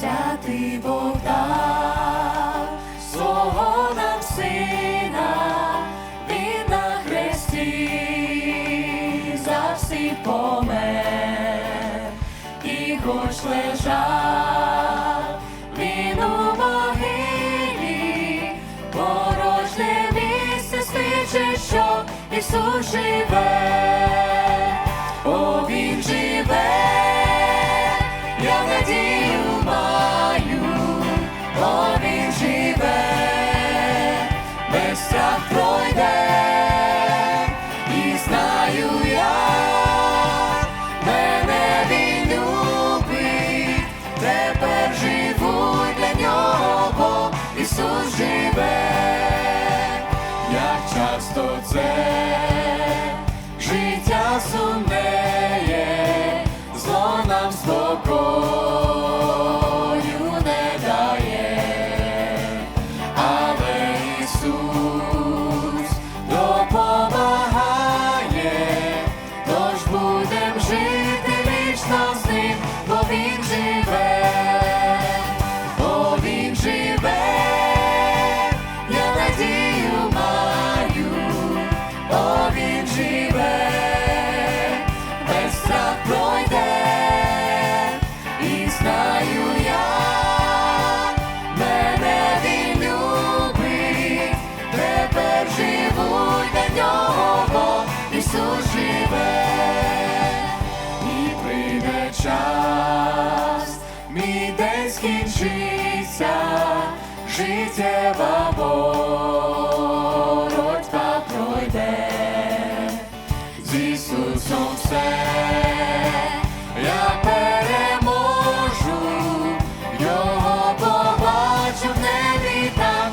святий Бог дав свого нам сина, він на хресті за всіх помер, і хоч лежав він у могилі, порожнє місце свідчить, що Ісус живе, Ісус живе, як часто це життя сумнеє, зло нам спокою не дає, але Ісус допомагає, тож будем жити вічно з ним, бо Він живе, мій день скінчиться, життєва боротьба пройде. З Ісусом все переможу, його в небі там,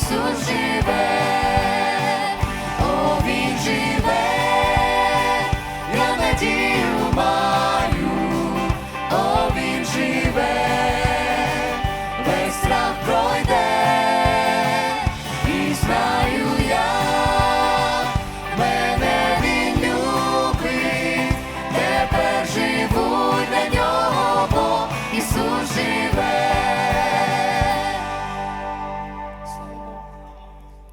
Ісус живе.